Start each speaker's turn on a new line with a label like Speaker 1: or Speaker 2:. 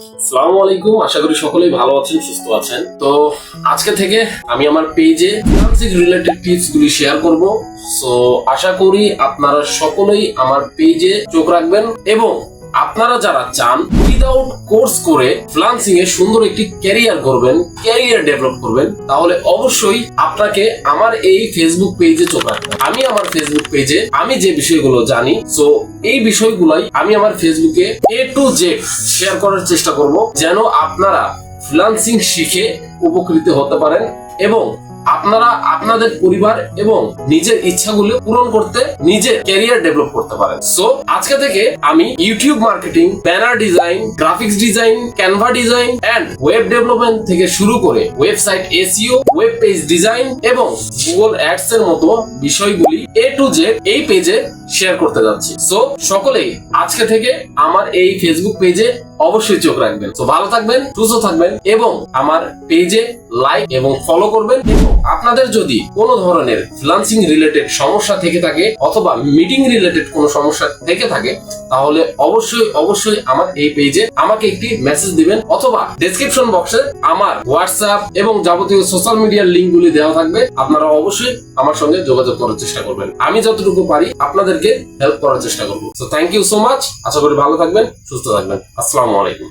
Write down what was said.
Speaker 1: আসসালামু আলাইকুম, আশা করি সকলেই ভালো আছেন, সুস্থ আছেন। তো আজকে থেকে আমি আমার পেজে ফিনান্সিং রিলেটেড টিপস গুলি শেয়ার করব। সো আশা করি আপনারা সকলেই আমার পেজে চোখ রাখবেন এবং আপনারা যারা চান উইদাউট কোর্স করে ফ্লান্সিং এ সুন্দর একটি ক্যারিয়ার করবেন ক্যারিয়ার ডেভেলপ করবেন, তাহলে অবশ্যই আপনাকে আমার এই ফেসবুক পেজে চলে রাখতে আমি আমার ফেসবুক পেজে আমি যে বিষয়গুলো জানি সো এই বিষয়গুলাই আমি আমার ফেসবুকে এ টু জেড শেয়ার করার চেষ্টা করব, যেন আপনারা ফ্রিল্যান্সিং শিখে উপকৃত হতে পারেন এবং আপনারা আপনাদের পরিবার এবং নিজের ইচ্ছাগুলো পূরণ করতে নিজের ক্যারিয়ার ডেভেলপ করতে পারেন। সো আজকে থেকে আমি YouTube marketing banner design graphics design Canva design and web development থেকে শুরু করে website SEO web page design এবং গুগল অ্যাডস এর মতো বিষয়গুলি এ টু জেড এই পেজে শেয়ার করতে যাচ্ছি। সো সকলেই আজকে থেকে আমার এই ফেসবুক পেজে অবশ্যই চোখ রাখবেন। তো ভালো থাকবেন সুস্থ থাকবেন এবং আমার পেজে লাইক এবং ফলো করবেন এবং আপনাদের যদি কোনো ধরনের ফ্রিল্যান্সিং রিলেটেড সমস্যা থেকে থাকে অথবা মিটিং রিলেটেড কোনো সমস্যা থেকে থাকে, তাহলে অবশ্যই অবশ্যই আমার এই পেজে আমাকে একটি মেসেজ দিবেন অথবা ডেসক্রিপশন বক্সে আমার হোয়াটসঅ্যাপ এবং যাবতীয় সোশ্যাল মিডিয়ার লিঙ্কগুলি দেওয়া থাকবে। আপনারা অবশ্যই আমার সঙ্গে যোগাযোগ করার চেষ্টা করবেন। আমি যতটুকু পারি আপনাদেরকে হেল্প করার চেষ্টা করব। তো থ্যাংক ইউ সো মাচ আশা করি ভালো থাকবেন, সুস্থ থাকবেন। আসসালামু আলাইকুম।